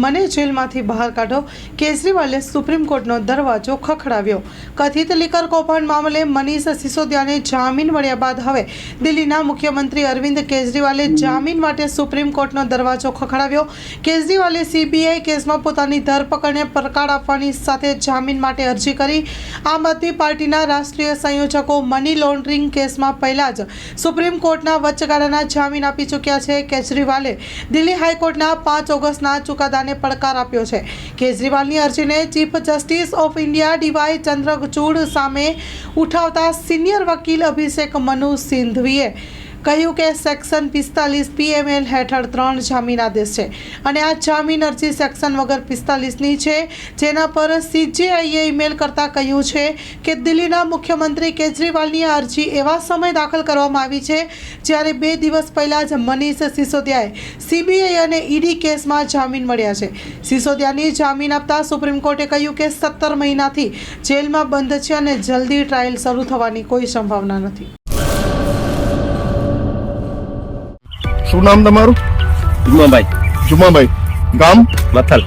મને જેલમાંથી બહાર કાઢો, કેજરીવાલે સુપ્રીમ કોર્ટનો દરવાજો ખખડાવ્યો. કથિત લીકર કૌભાંડ મામલે મનીષ સિસોદિયાને જામીન મળ્યા બાદ હવે દિલ્હીના મુખ્યમંત્રી અરવિંદ કેજરીવાલે જામીન માટે સુપ્રીમ કોર્ટનો દરવાજો ખખડાવ્યો. કેજરીવાલે સીબીઆઈ કેસમાં પોતાની ધરપકડને પડકાર આપવાની સાથે જામીન માટે અરજી કરી. આમ આદમી પાર્ટીના રાષ્ટ્રીય સંયોજકો મની લોન્ડરિંગ કેસમાં પહેલા જ સુપ્રીમ કોર્ટના વચગાળાના જામીન આપી ચૂક્યા છે. કેજરીવાલે દિલ્હી હાઈકોર્ટના પાંચ ઓગસ્ટના ચુકાદાને પડકાર આપ્યો છે. કેજરીવાલની અરજીને Chief Justice of India D Y Chandrachud સામે ઉઠાવતા સિનિયર વકીલ અભિષેક મનુ સિંધવીએ કહ્યું કે સેક્શન પિસ્તાલીસ પીએમએલ હેઠળ ત્રણ જામીન આદેશ છે. અને આ જામીન અરજી સેક્શન વગર પિસ્તાલીસની છે, જેના પર સીજેઆઈએ ઈમેલ કરતાં કહ્યું છે કે દિલ્હીના મુખ્યમંત્રી કેજરીવાલની આ અરજી એવા સમય દાખલ કરવામાં આવી છે, જ્યારે બે દિવસ પહેલાં જ મનીષ સિસોદિયાએ સીબીઆઈ અને ઈડી કેસમાં જામીન મળ્યા છે. સિસોદિયાની જામીન આપતા સુપ્રીમ કોર્ટે કહ્યું કે સત્તર મહિનાથી જેલમાં બંધ છે અને જલ્દી ટ્રાયલ શરૂ થવાની કોઈ સંભાવના નથી. શું નામ તમારું? જુમાભાઈ. જુમાભાઈ. ગામ? મથલ.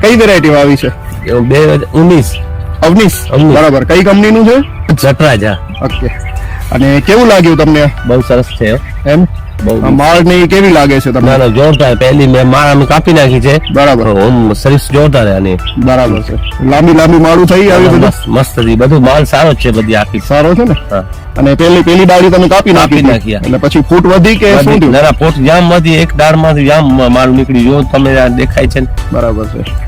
કઈ વેરાયટીમાં આવી છે? બે હજાર ઉન્નીસ અવનીશ. બરાબર. કઈ કંપનીનું છે? જટરાજ. ઓકે અને કેવું લાગ્યું તમને? બહુ સરસ છે એમ? માળ ને કેવી લાગે છે તમને? ના જોરદાર. પહેલી મેં માળ અમે કાપી નાખી છે. બરાબર. ઓમ સરસ જોરદાર આની. બરાબર છે. લાંબી લાંબી માળું થઈ આવી બધું? મસ્ત હતી. બધું માલ સારો છે બધી આખી. સારો છે ને. અને પેલી પેલી ડાળી તમે કાપી નાખી નાખી, એટલે પછી ફૂટ વધી કે શું થયું? ના ના પોટ જામ વધી. એક ડાળમાંથી જામ માળું નીકળી જો તમે દેખાય છે. બરાબર છે.